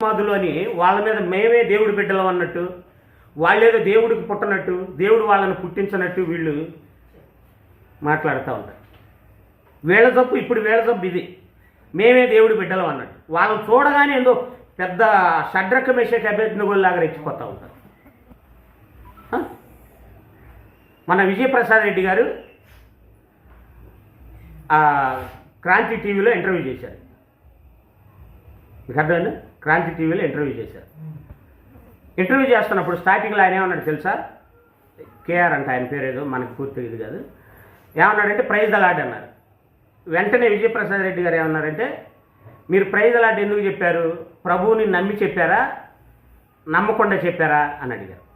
సమాధులు అని వాళ్ళ మీద మేమే దేవుడి బిడ్డలం అన్నట్టు వాళ్ళేదో దేవుడికి పుట్టనట్టు దేవుడు వాళ్ళని పుట్టించనట్టు వీళ్ళు మాట్లాడుతూ ఉంటారు. వీళ్ళ తప్పు ఇప్పుడు వీళ్ళ తప్పు ఇది. మేమే దేవుడి బిడ్డలం అన్నట్టు. వాళ్ళని చూడగానే ఏందో పెద్ద షడ్రక మేషక అభ్యర్థినగోళ్ళలాగా రెచ్చిపోతూ ఉంటారు. మన విజయప్రసాద్ రెడ్డి గారు ఆ, క్రాంతి టీవీలో ఇంటర్వ్యూ చేశారు. మీకు అర్థమైందా? క్రాంతి టీవీలో ఇంటర్వ్యూ చేశారు. ఇంటర్వ్యూ చేస్తున్నప్పుడు స్టార్టింగ్లో ఆయన ఏమన్నాడు తెలుసా? కేఆర్ అంట ఆయన పేరు ఏదో మనకు పూర్తి ఇది కాదు. ఏమన్నాడంటే ప్రైజ్ అలాడ్ అన్నారు. వెంటనే విజయప్రసాద్ రెడ్డి గారు ఏమన్నారంటే మీరు ప్రైజ్ అలాడ్ ఎందుకు చెప్పారు? ప్రభువుని నమ్మి చెప్పారా? నమ్మకుండా చెప్పారా? అని అడిగారు.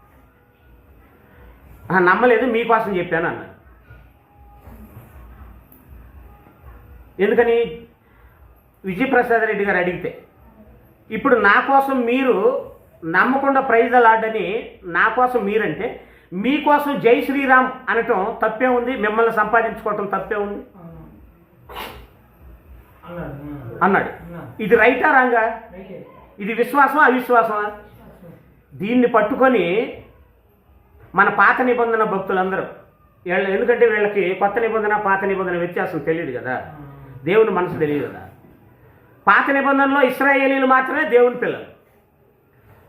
నమ్మలేదు మీకోసం చెప్పాను అన్నారు. ఎందుకని? విజయప్రసాద్ రెడ్డి గారు అడిగితే ఇప్పుడు నా కోసం మీరు నమ్మకుండా ప్రైజ్ అలాడని నా కోసం మీరంటే మీకోసం జై శ్రీరామ్ అనటం తప్పే ఉంది మిమ్మల్ని సంపాదించుకోవటం తప్పే ఉంది. అన్నాడు. ఇది రైటా రాంగా? ఇది విశ్వాసమా అవిశ్వాసమా? దీన్ని పట్టుకొని మన పాత నిబంధన భక్తులందరూ వీళ్ళ ఎందుకంటే వీళ్ళకి కొత్త నిబంధన పాత నిబంధన వ్యత్యాసం తెలియదు కదా. దేవుని మనసు తెలియదు కదా. పాత నిబంధనలో ఇస్రాయేలీలు మాత్రమే దేవుని పిల్లలు.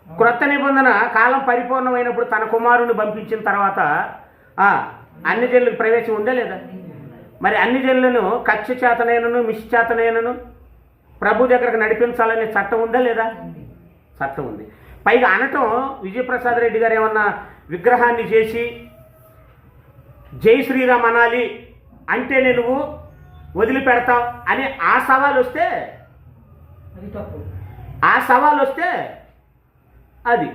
క్రొత్త నిబంధన కాలం పరిపూర్ణమైనప్పుడు తన కుమారుని పంపించిన తర్వాత అన్ని జనులకు ప్రవేశం ఉందా లేదా? మరి అన్ని జనులను కక్ష చేతనైనను మిష్ చేతనైనను ప్రభు దగ్గరకు నడిపించాలనే చట్టం ఉందా లేదా? చట్టం ఉంది. పైగా అనటం విజయప్రసాద్ రెడ్డి గారు ఏమన్నా విగ్రహాన్ని చేసి జై శ్రీరామ్ అనాలి అంటేనే నువ్వు వదిలిపెడతావు అని ఆ సవాల్ వస్తే ఆ సవాల్ వస్తే అది.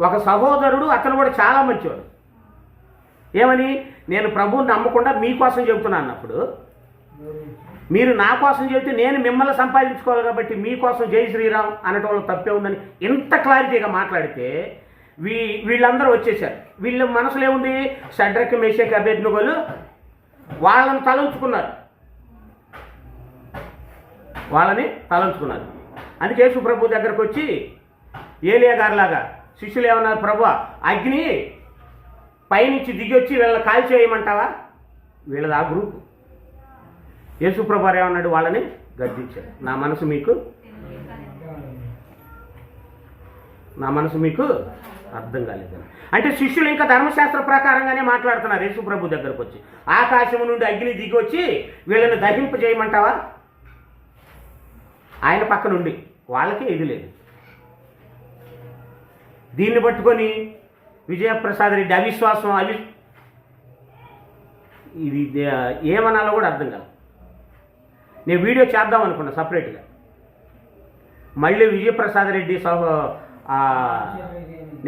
ఒక సహోదరుడు అతను కూడా చాలా మంచివాడు ఏమని? నేను ప్రభువుని నమ్మకుండా మీకోసం చెబుతున్నాను అన్నప్పుడు. మీరు నా కోసం చెబితే నేను మిమ్మల్ని సంపాదించుకోవాలి కాబట్టి మీకోసం జై శ్రీరామ్ అనటంలో తప్పే ఉందని ఇంత క్లారిటీగా మాట్లాడితే వీ వీళ్ళందరూ వచ్చేసారు. వీళ్ళ మనసులో ఏముంది? షడ్రక్ మేషక్ అభ్యర్థుగోలు వాళ్ళని తలంచుకున్నారు. వాళ్ళని తలంచుకున్నారు అందుకే యేసు ప్రభు దగ్గరకు వచ్చి ఏలియా గారిలాగా శిష్యులు ఏమన్నారు? ప్రభు అగ్ని పైనుంచి దిగి వచ్చి వీళ్ళని కాల్ చేయమంటావా? వీళ్ళది ఆ గ్రూప్. యేసు ఏమన్నాడు? వాళ్ళని గద్దించారు. నా మనసు మీకు నా మనసు మీకు అర్థం కాలేదని అంటే శిష్యులు ఇంకా ధర్మశాస్త్ర ప్రకారంగానే మాట్లాడుతున్నారు యేసు ప్రభు దగ్గరకు వచ్చి ఆకాశం నుండి అగ్ని దిగి వచ్చి వీళ్ళని దహింప చేయమంటావా ఆయన పక్కన ఉండి వాళ్ళకి ఇది లేదు. దీన్ని పట్టుకొని విజయప్రసాద్ రెడ్డి అవిశ్వాసం అవి ఇది ఏమనాలో కూడా అర్థం కాదు. నేను వీడియో చేద్దాం అనుకున్నా సపరేట్గా. మళ్ళీ విజయప్రసాద్ రెడ్డి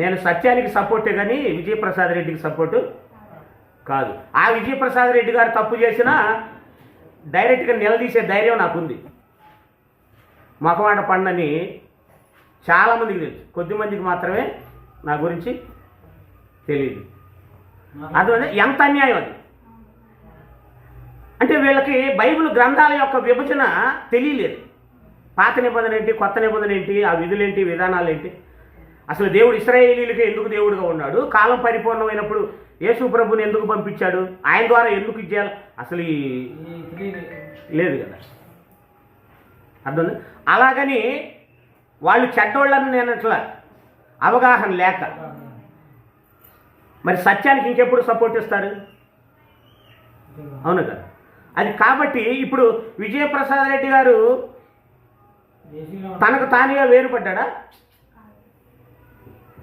నేను సత్యానికి సపోర్టే కానీ విజయప్రసాద్ రెడ్డికి సపోర్టు కాదు. ఆ విజయప్రసాద్ రెడ్డి గారు తప్పు చేసినా డైరెక్ట్గా నిలదీసే ధైర్యం నాకుంది. మొఖమాట పండని చాలామందికి తెలుసు. కొద్దిమందికి మాత్రమే నా గురించి తెలియదు. అందువల్ల ఎంత అన్యాయం అది? అంటే వీళ్ళకి బైబిల్ గ్రంథాల యొక్క విభజన తెలియలేదు. పాత నిబంధన ఏంటి కొత్త నిబంధన ఏంటి ఆ విధులేంటి విధానాలు ఏంటి? అసలు దేవుడు ఇస్రాయేలీలకి ఎందుకు దేవుడుగా ఉన్నాడు? కాలం పరిపూర్ణమైనప్పుడు యేసు ప్రభుని ఎందుకు పంపించాడు? ఆయన ద్వారా ఎందుకు ఇచ్చేయాలి? అసలు ఈ లేదు కదా. అర్థం అలాగని వాళ్ళు చెడ్డోళ్ళని నేను అట్లా అవగాహన లేక మరి సత్యానికి ఇంకెప్పుడు సపోర్ట్ ఇస్తారు? అవును కదా. అది కాబట్టి ఇప్పుడు విజయప్రసాద్ రెడ్డి గారు తనకు తానుగా వేరుపడ్డా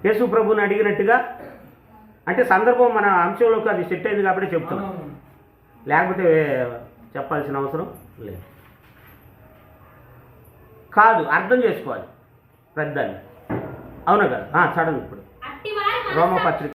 యేసు ప్రభుని అడిగినట్టుగా? అంటే సందర్భం మన అంశంలోకి అది సెట్ అయింది కాబట్టి చెప్తున్నాం. లేకపోతే చెప్పాల్సిన అవసరం లేదు. కాదు అర్థం చేసుకోవాలి. పెద్దని అవునా కదా? ఆ, చదవండి ఇప్పుడు. అట్టివారి రోమ మనస్సాక్షి పత్రిక